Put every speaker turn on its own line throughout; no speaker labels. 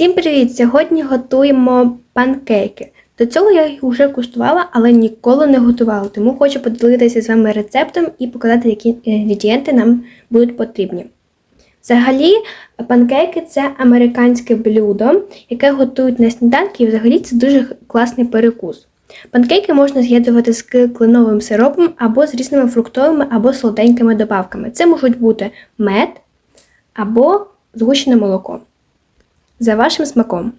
Всім привіт! Сьогодні готуємо панкейки. До цього я їх вже куштувала, але ніколи не готувала, тому хочу поділитися з вами рецептом і показати, які інгредієнти нам будуть потрібні. Взагалі, панкейки це американське блюдо, яке готують на сніданки, і взагалі це дуже класний перекус. Панкейки можна з'єднувати з кленовим сиропом або з різними фруктовими або солоденькими добавками. Це можуть бути мед або згущене молоко за вашим смаком.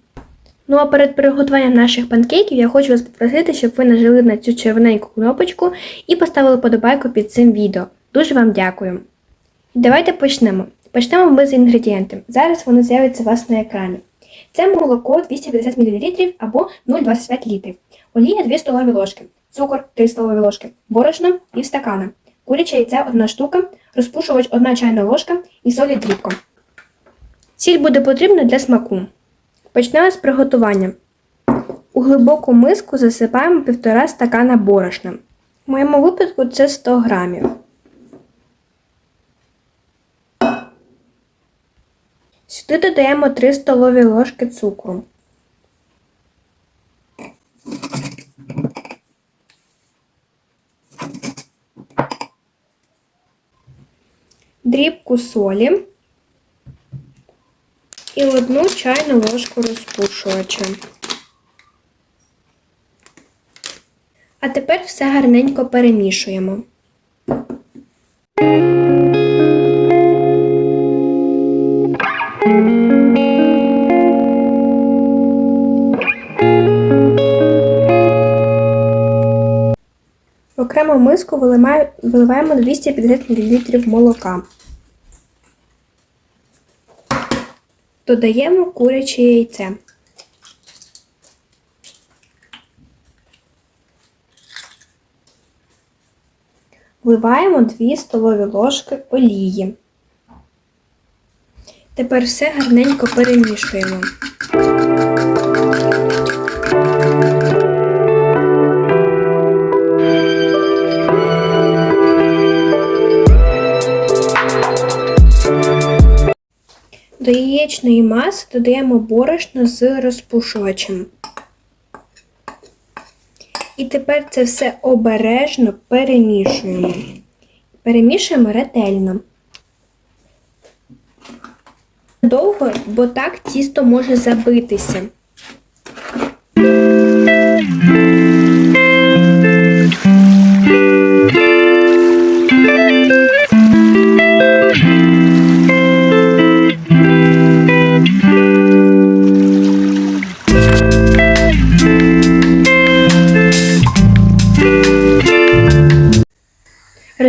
Ну а перед приготуванням наших панкейків я хочу вас попросити, щоб ви нажали на цю червоненьку кнопочку і поставили подобайку під цим відео. Дуже вам дякую. Давайте почнемо. Почнемо ми з інгредієнтів. Зараз вони з'являться у вас на екрані. Це молоко 250 мл або 0,25 літрів, олія 2 столові ложки, цукор 3 столові ложки, борошно пів стакана, куряче яйце 1 штука, розпушувач 1 чайна ложка і солі дрібко. Сіль буде потрібна для смаку. Почнемо з приготування. У глибоку миску засипаємо 1,5 стакана борошна. В моєму випадку це 100 грамів. Сюди додаємо 3 столові ложки цукру. Дрібку солі одну чайну ложку розпушувача. А тепер все гарненько перемішуємо. В окрему миску виливаємо 250 мл молока. Додаємо куряче яйце. Вливаємо 2 столові ложки олії. Тепер все гарненько перемішуємо. До яєчної маси додаємо борошно з розпушувачем. І тепер це все обережно перемішуємо. Перемішуємо ретельно. Довго, бо так тісто може забитися.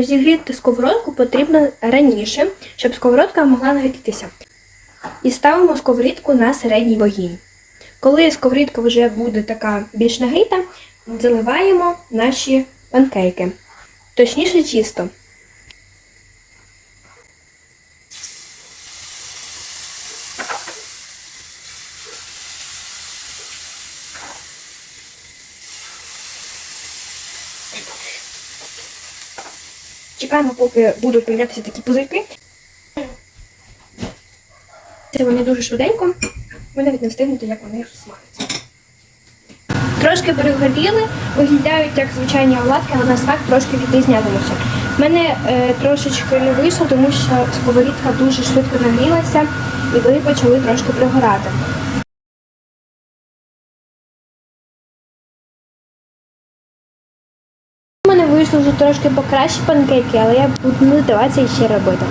Розігріти сковородку потрібно раніше, щоб сковородка могла нагрітися. І ставимо сковорідку на середній вогінь. Коли сковорідка вже буде така більш нагріта, заливаємо наші панкейки, точніше тісто. Чекаємо, поки будуть появлятися такі пузирки. Це вони дуже швиденько, ви навіть не встигнете, як вони смажаться. Трошки перегоріли, виглядають як звичайні оладки, але на смак трошки відрізнятимуться. У мене е, трошечки не вийшло, тому що сковорідка дуже швидко нагрілася і вони почали трошки пригорати. У мене вийшло вже трошки покраще панкейки, але я буду не здаватися ще робити.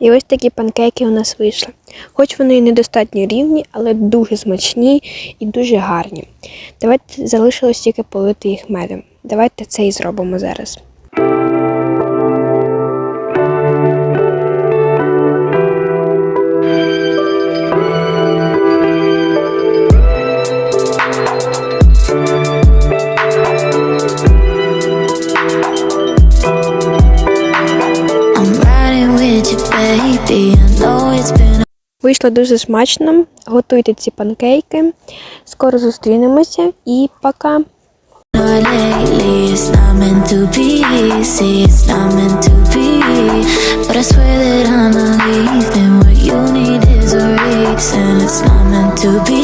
І ось такі панкейки у нас вийшли. Хоч вони і недостатньо рівні, але дуже смачні і дуже гарні. Давайте залишилось тільки полити їх медом. Давайте це і зробимо зараз. Вийшло дуже смачно. Готуйте ці панкейки. Скоро зустрінемося і пока!
To be.